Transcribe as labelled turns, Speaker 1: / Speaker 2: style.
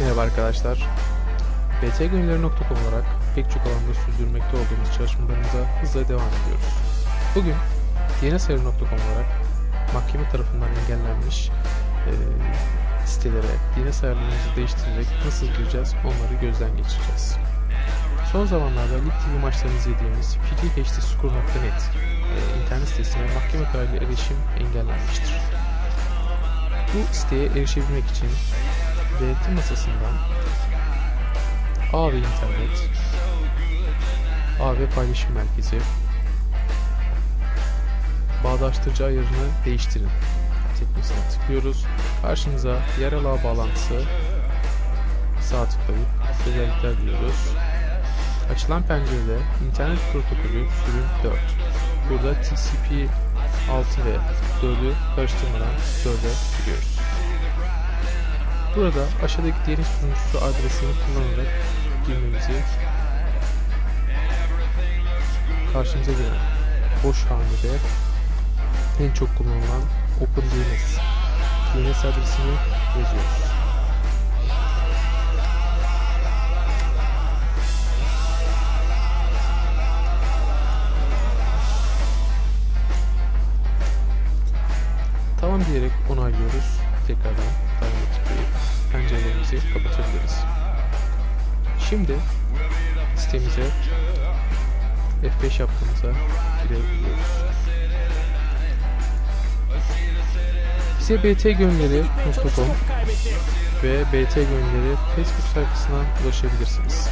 Speaker 1: Merhaba arkadaşlar. btgönülleri.com olarak pek çok alanda sürdürmekte olduğumuz çalışmalarımıza hızla devam ediyoruz. Bugün dnsayarı.com olarak mahkeme tarafından engellenmiş e, sitelere DNS ayarlarımızı değiştirerek nasıl gireceğiz onları gözden geçireceğiz. Son zamanlarda Lig TV maçlarını izlediğimiz freehdscore.net e, internet sitesine mahkeme kararıyla erişim engellenmiştir. Bu siteye erişebilmek için denetim masasından A internet, A paylaşım merkezi, bağdaştırıcı ayarını değiştirin teknisine tıklıyoruz. Karşımıza yerel ağ bağlantısı sağ tıklayıp özellikler diyoruz. Açılan pencerede internet protokolü sürüm 4. Burada TCP 6 ve 4'ü karıştırmadan 4'e giriyoruz. Burada aşağıdaki DNS sunucusu adresini kullanarak girmemizi karşımıza gelen boş hanede en çok kullanılan OpenDNS DNS adresini yazıyoruz. Tamam diyerek onaylıyoruz. Tekrardan pencerelerimizi kapatabiliriz. Şimdi sitemize F5 yaptığımıza girebiliyoruz. Bize btgönülleri.com ve btgönülleri Facebook sayfasından ulaşabilirsiniz.